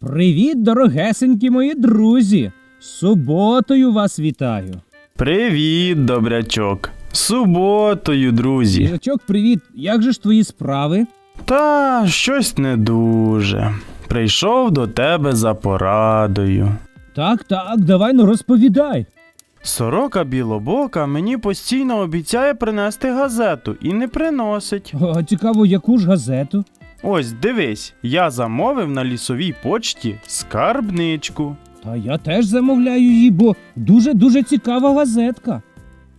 Привіт, дорогесенькі мої друзі! Суботою вас вітаю. Привіт, добрячок. Суботою, друзі. Їжачок, привіт. Як же ж твої справи? Та щось не дуже. Прийшов до тебе за порадою. Так, так, давай ну розповідай. Сорока білобока мені постійно обіцяє принести газету і не приносить. О, цікаво, яку ж газету? Ось дивись, я замовив на лісовій почті скарбничку. Та я теж замовляю її, бо дуже-дуже цікава газетка.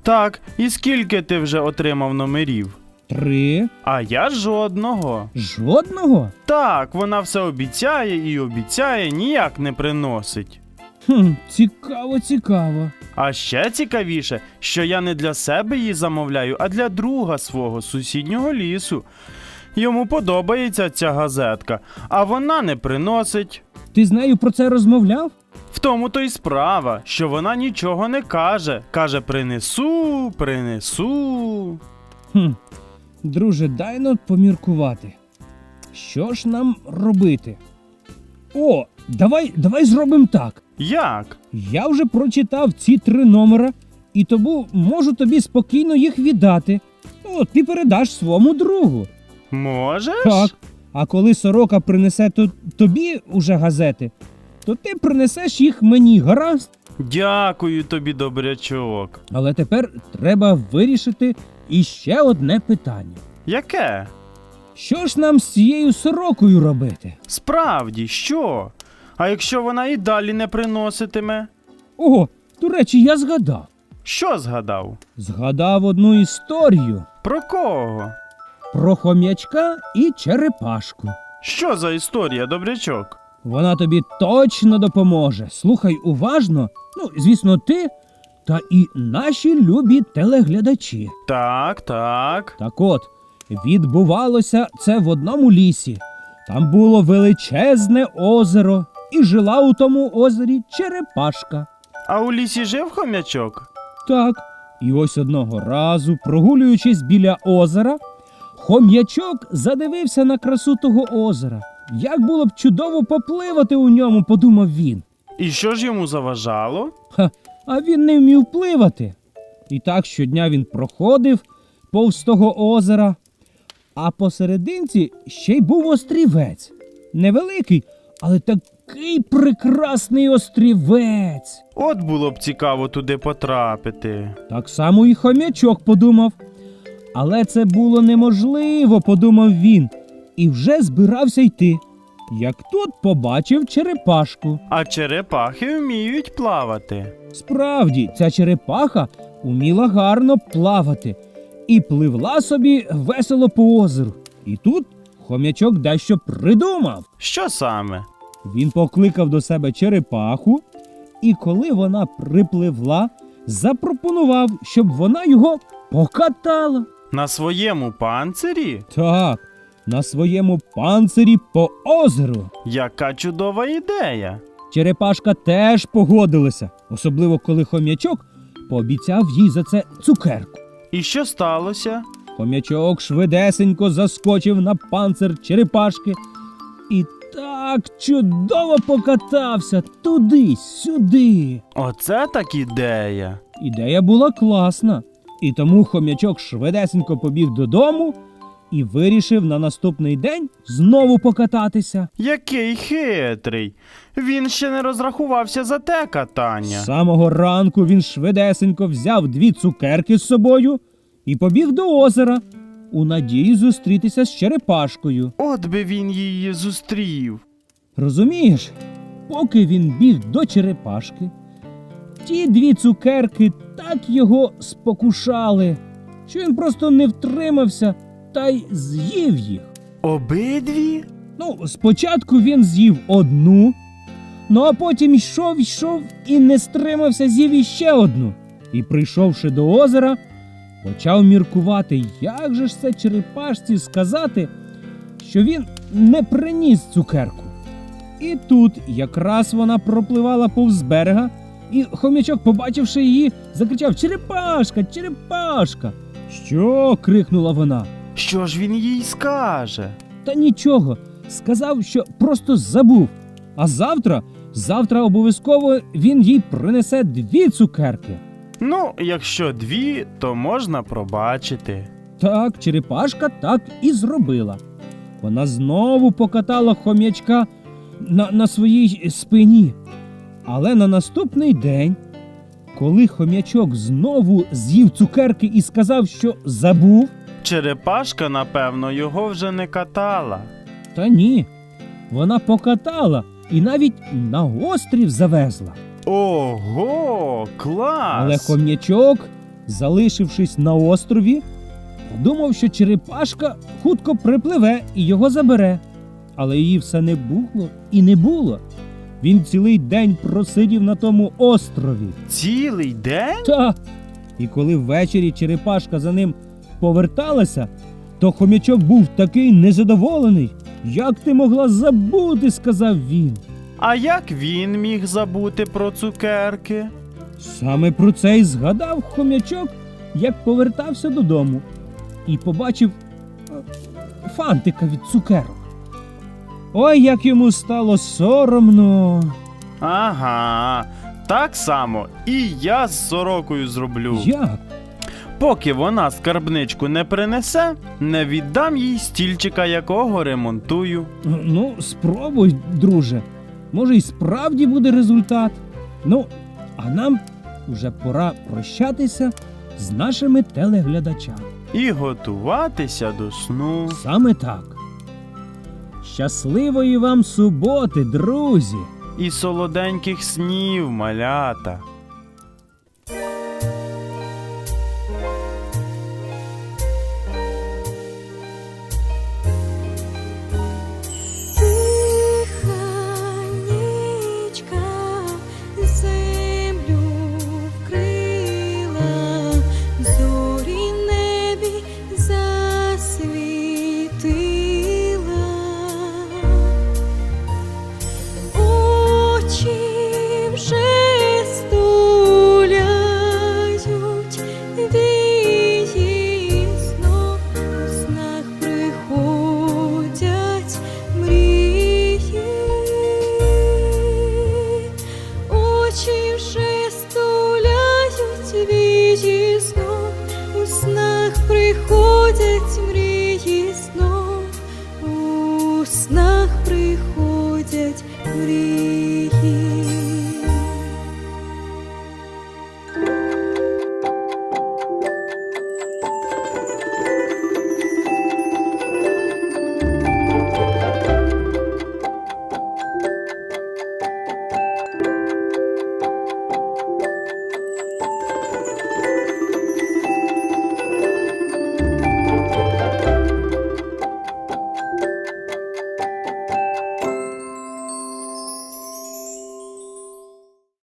Так, і скільки ти вже отримав номерів? Три. А я жодного. Жодного? Так, вона все обіцяє і обіцяє, ніяк не приносить. Хм, цікаво, цікаво. А ще цікавіше, що я не для себе її замовляю, а для друга свого сусіднього лісу. Йому подобається ця газетка, а вона не приносить. Ти з нею про це розмовляв? В тому то й справа, що вона нічого не каже. Каже: принесу, принесу. Хм. Друже, дай но поміркувати. Що ж нам робити? О, давай, давай зробимо так. Як? Я вже прочитав ці три номера, і тому можу тобі спокійно їх віддати. Ну, ти передаш своєму другу. Можеш? Так. А коли сорока принесе то, тобі уже газети, то ти принесеш їх мені, гаразд. Дякую тобі, добрячок. Але тепер треба вирішити іще одне питання. Яке? Що ж нам з цією сорокою робити? Справді, що? А якщо вона і далі не приноситиме? О, до речі, я згадав. Що згадав? Згадав одну історію Про кого? Про хом'ячка і черепашку. Що за історія, добрячок? Вона тобі точно допоможе. Слухай уважно. Ну, звісно, ти та і наші любі телеглядачі. Так, так. Так от, відбувалося це в одному лісі. Там було величезне озеро, і жила у тому озері черепашка. А у лісі жив хомячок? Так, і ось одного разу, прогулюючись біля озера, хом'ячок задивився на красу того озера. Як було б чудово попливати у ньому, подумав він. І що ж йому заважало? Ха, а він не вмів пливати. І так щодня він проходив повз того озера, а посерединці ще й був острівець. Невеликий, але такий прекрасний острівець. От було б цікаво туди потрапити. Так само і хомячок подумав. Але це було неможливо, подумав він, і вже збирався йти. Як тут побачив черепашку. А черепахи вміють плавати. Справді, ця черепаха уміла гарно плавати і пливла собі весело по озеру. І тут хомячок дещо придумав. Що саме? Він покликав до себе черепаху, і коли вона припливла, запропонував, щоб вона його покатала. На своєму панцирі? Так, на своєму панцирі по озеру. Яка чудова ідея. Черепашка теж погодилася, особливо коли хом'ячок пообіцяв їй за це цукерку. І що сталося? Хом'ячок швидесенько заскочив на панцир черепашки і так чудово покатався туди, сюди. Оце так ідея. Ідея була класна, і тому хом'ячок швидесенько побіг додому і вирішив на наступний день знову покататися. Який хитрий. Він ще не розрахувався за те катання. З самого ранку він швидесенько взяв дві цукерки з собою і побіг до озера у надії зустрітися з черепашкою. От би він її зустрів. Розумієш, поки він біг до черепашки, ті дві цукерки так його спокушали, що він просто не втримався та й з'їв їх. Обидві? Ну, спочатку він з'їв одну, ну а потім йшов, йшов і не стримався, з'їв іще одну. І, прийшовши до озера, почав міркувати, як же ж це черепашці сказати, що він не приніс цукерку. І тут якраз вона пропливала повз берега, і хомячок, побачивши її, закричав Черепашка, черепашка. Що? крикнула вона. Що ж він їй скаже? Та нічого, сказав, що просто забув. А завтра, завтра обов'язково він їй принесе дві цукерки. Ну, якщо дві, то можна пробачити. Так, черепашка так і зробила. Вона знову покатала хом'ячка на, на своїй спині. Але на наступний день, коли хом'ячок знову з'їв цукерки і сказав, що забув, Черепашка, напевно, його вже не катала. та ні, вона покатала і навіть на острів завезла. Ого, клас! Але хом'ячок, залишившись на острові, подумав, що черепашка хутко припливе і його забере. Але її все не було і не було. Він цілий день просидів на тому острові. Цілий день? Та. І коли ввечері черепашка за ним поверталася, то хом'ячок був такий незадоволений. Як ти могла забути, сказав він. А як він міг забути про цукерки? Саме про це й згадав хом'ячок, як повертався додому, і побачив е, фантика від цукерок. Ой, як йому стало соромно. Ага, так само і я з сорокою зроблю. Як? Поки вона скарбничку не принесе, не віддам їй стільчика, якого ремонтую. Ну, спробуй, друже. Може, і справді буде результат. Ну, а нам уже пора прощатися з нашими телеглядачами. І готуватися до сну. Саме так. Щасливої вам суботи, друзі! І солоденьких снів, малята.